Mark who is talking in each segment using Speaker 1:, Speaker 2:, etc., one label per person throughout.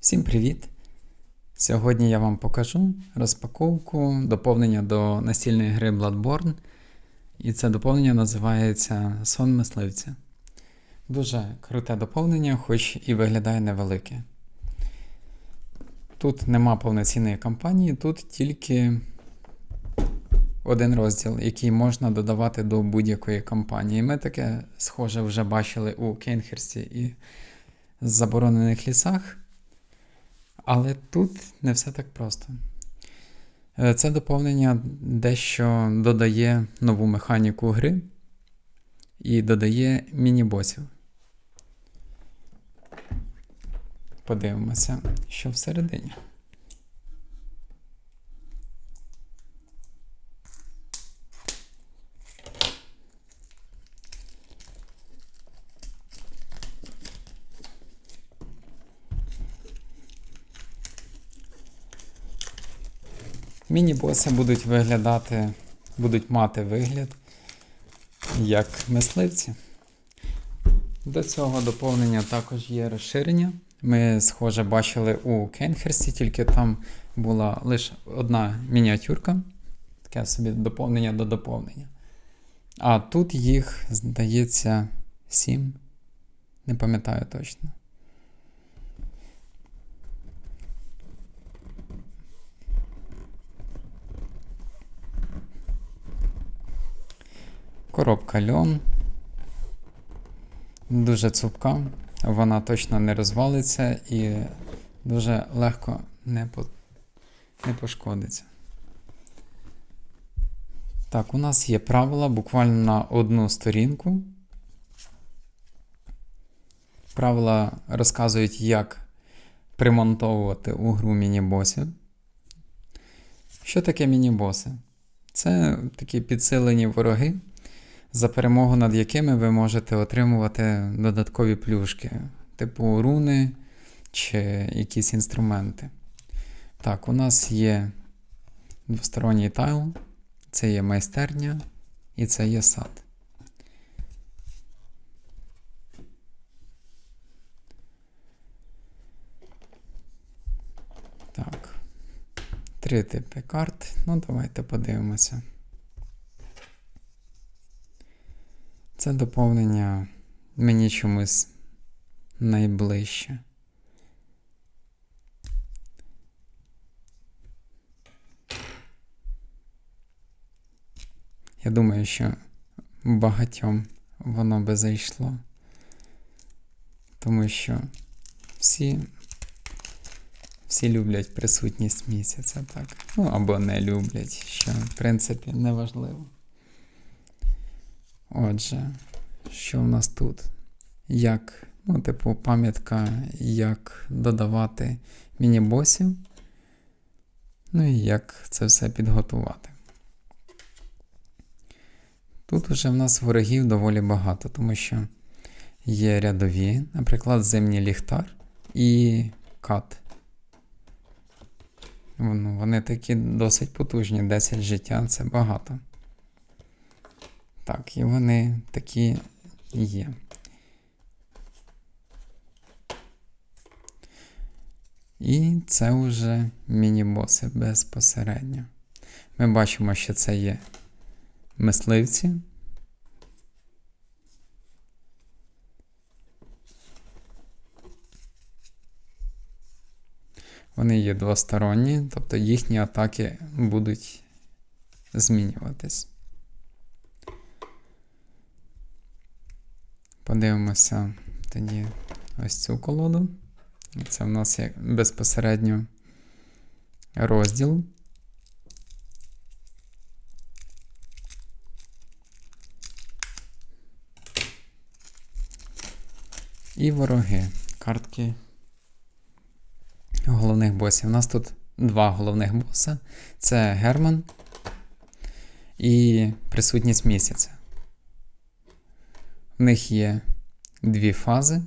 Speaker 1: Всім привіт! Сьогодні я вам покажу розпаковку доповнення до настільної гри Bloodborne. І це доповнення називається Сон мисливця. Дуже круте доповнення, хоч і виглядає невелике. Тут нема повноцінної кампанії, тут тільки один розділ, який можна додавати до будь-якої кампанії. Ми таке схоже вже бачили у Кейнхерсті і заборонених лісах. Але тут не все так просто. Е, Це доповнення дещо додає нову механіку гри і додає міні-босів. Подивимося, що всередині. Міні-боси будуть виглядати, будуть мати вигляд як мисливці. До цього доповнення також є розширення. Ми, схоже, бачили у Кенхерсі, тільки там була лише одна мініатюрка, таке собі доповнення до доповнення. А тут їх, здається, сім. Не пам'ятаю точно. Коробка льон. Дуже цупка, вона точно не розвалиться і дуже легко не, по... не пошкодиться. Так, у нас є правила буквально на одну сторінку. Правила розказують, як примонтовувати у гру міні-босів. Що таке міні-боси? Це такі підсилені вороги, за перемогу над якими ви можете отримувати додаткові плюшки, типу руни чи якісь інструменти. Так, у нас є двосторонній тайл, це є майстерня і це є сад. Три типи карт. Ну, давайте подивимося. Це доповнення мені чомусь найближче. Я думаю, що багатьом воно би зайшло, тому що всі, всі люблять присутність місяця, так. Ну або не люблять, що в принципі неважливо. Отже, що в нас тут? Як, ну, типу, пам'ятка, як додавати міні-босів. Ну і як це все підготувати. Тут вже в нас ворогів доволі багато, тому що є рядові, наприклад, зимній ліхтар і кат. Ну, Вони такі досить потужні, 10 життя це багато. Так, і вони такі є. І це вже міні-боси безпосередньо. Ми бачимо, що це є мисливці. Вони є двосторонні, тобто їхні атаки будуть змінюватись. Подивимося тоді ось цю колоду. Це в нас є безпосередньо розділ. І вороги. Картки головних босів. У нас тут два головних боса: це Герман і присутність місяця. В них є дві фази.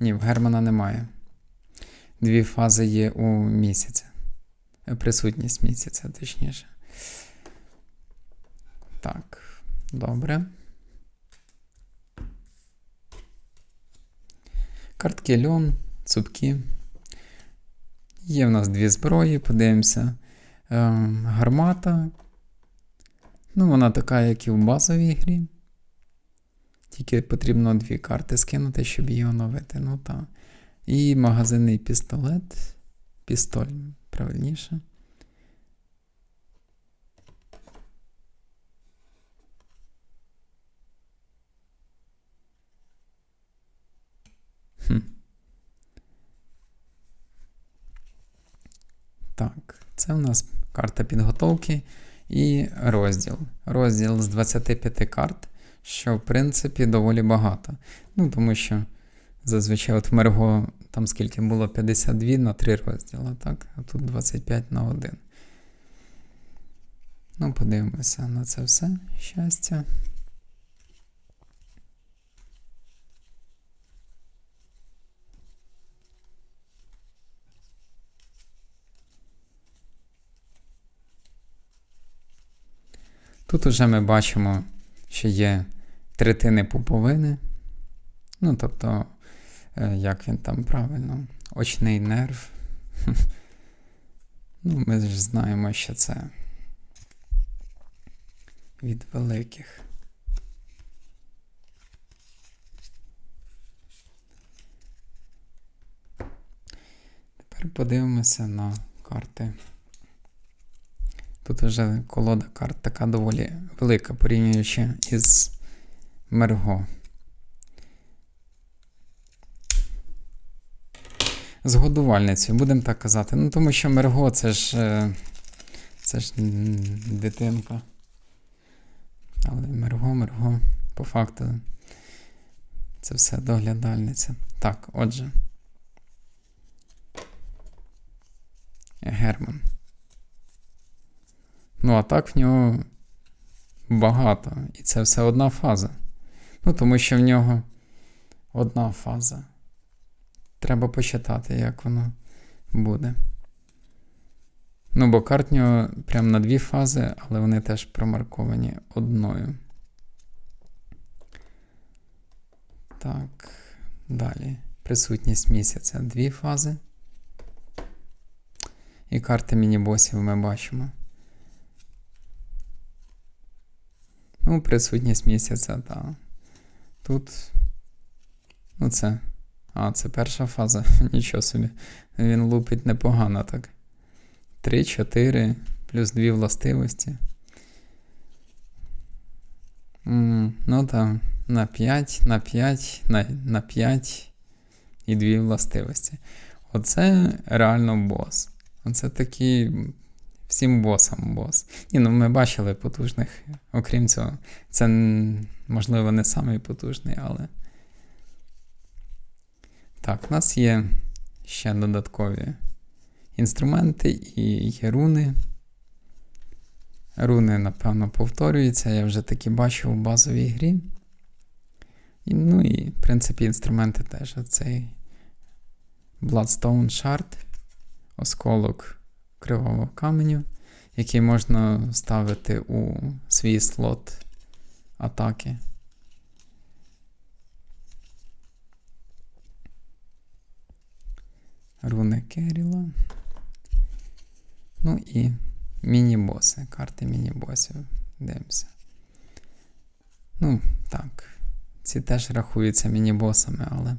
Speaker 1: Ні, в Германа немає. Дві фази є у місяця. Присутність місяця, точніше. Так, добре. Картки льон, цупкі. Є в нас дві зброї, подивимося. Ем, гармата. Ну, вона така, як і в базовій грі. Тільки потрібно дві карти скинути, щоб її оновити. Ну так. І магазинний пістолет. Пістоль, правильніше. Хм. Так, це у нас карта підготовки і розділ. Розділ з 25 карт, що в принципі доволі багато. Ну, тому що зазвичай от Мерго там скільки було 52 на 3 розділи, так? А тут 25 на 1. Ну, подивимося на це все. Щастя. Тут уже ми бачимо, що є третини пуповини. Ну, тобто, е, як він там правильно, очний нерв. Ну, ми ж знаємо, що це від великих. Тепер подивимося на карти. Тут вже колода карт така доволі велика, порівнюючи із Мерго. З годувальницею, будемо так казати. Ну, тому що Мерго це ж. е, Це ж дитинка. Але Мерго, Мерго, по факту. Це все доглядальниця. Так, отже. Герман. Ну, а так в нього багато. І це все одна фаза. Ну, тому що в нього одна фаза. Треба почитати, як воно буде. Ну, бо карт в нього прямо на дві фази, але вони теж промарковані одною. Так, далі. Присутність місяця дві фази. І карти міні-босів ми бачимо. Ну, присутність місяця, так. Тут. Ну, це. А, це перша фаза. Нічого собі. Він лупить непогано так. 3, 4, плюс 2 властивості. М, ну там, на 5, на 5, на, на 5 і 2 властивості. Оце реально бос. Оце такий всім босам бос. Ні, ну ми бачили потужних, окрім цього. Це, можливо, не самий потужний, але. Так, у нас є ще додаткові інструменти і є руни. Руни, напевно, повторюються. Я вже такі бачив у базовій грі. Ну і, в принципі, інструменти теж. Оцей Bloodstone Shard, осколок кривавого каменю, який можна ставити у свій слот атаки. Руни Керіла. Ну і міні-боси. Карти міні-босів. Дивимося. Ну, так. Ці теж рахуються міні-босами, але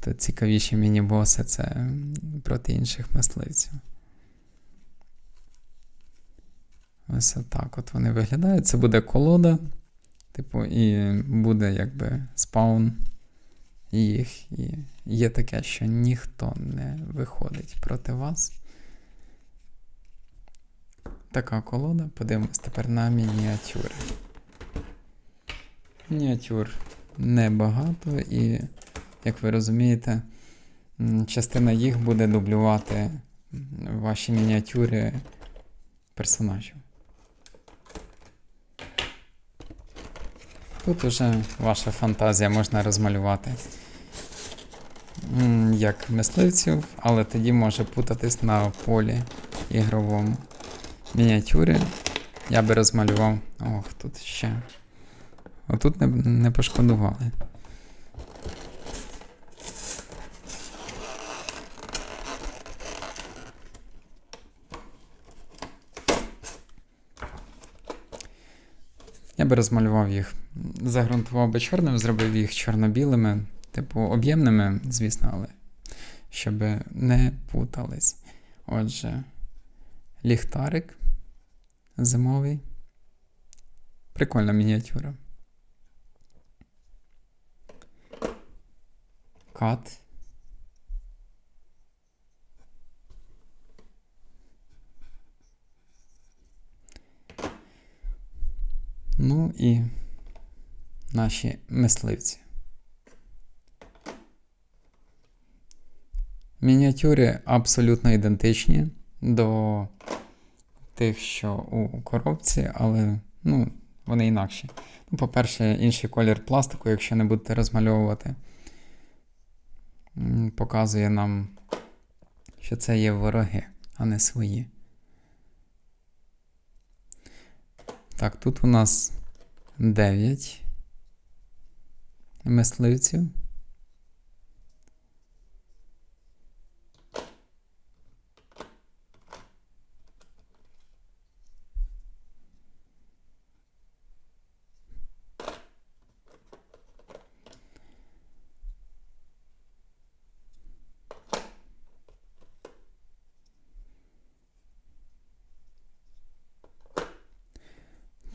Speaker 1: то цікавіші міні-боси це проти інших мисливців. Ось отак от вони виглядають. Це буде колода. Типу, і буде якби спаун їх. І є таке, що ніхто не виходить проти вас. Така колода. Подивимось тепер на мініатюри. Мініатюр небагато, і, як ви розумієте, частина їх буде дублювати ваші мініатюри персонажів. Тут уже ваша фантазія можна розмалювати як мисливців, але тоді може путатись на полі ігровому. Мініатюри я би розмалював. Ох, тут ще. Отут не, не пошкодували. Би розмалював їх, загрунтував би чорним, зробив їх чорно-білими, типу об'ємними, звісно, але щоб не путались. Отже, ліхтарик зимовий. Прикольна мініатюра. Кат. Ну і наші мисливці. Мініатюри абсолютно ідентичні до тих, що у коробці, але ну, вони інакші. Ну, по-перше, інший колір пластику, якщо не будете розмальовувати, показує нам, що це є вороги, а не свої. Так, тут у нас 9 мисливців.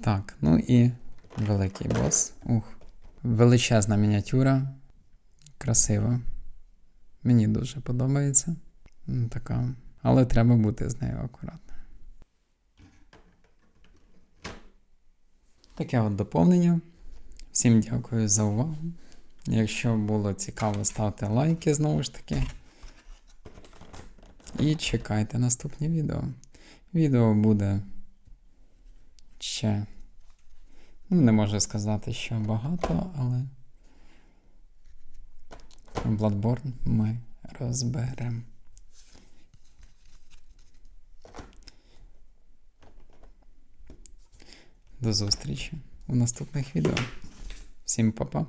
Speaker 1: Так, ну і великий бос. Ух. Величезна мініатюра. Красива. Мені дуже подобається. Така. Але треба бути з нею акуратним. Таке от доповнення. Всім дякую за увагу. Якщо було цікаво, ставте лайки знову ж таки. І чекайте наступні відео. Відео буде ще. Ну, не можу сказати, що багато, але Bloodborne ми розберемо. До зустрічі у наступних відео. Всім па-па!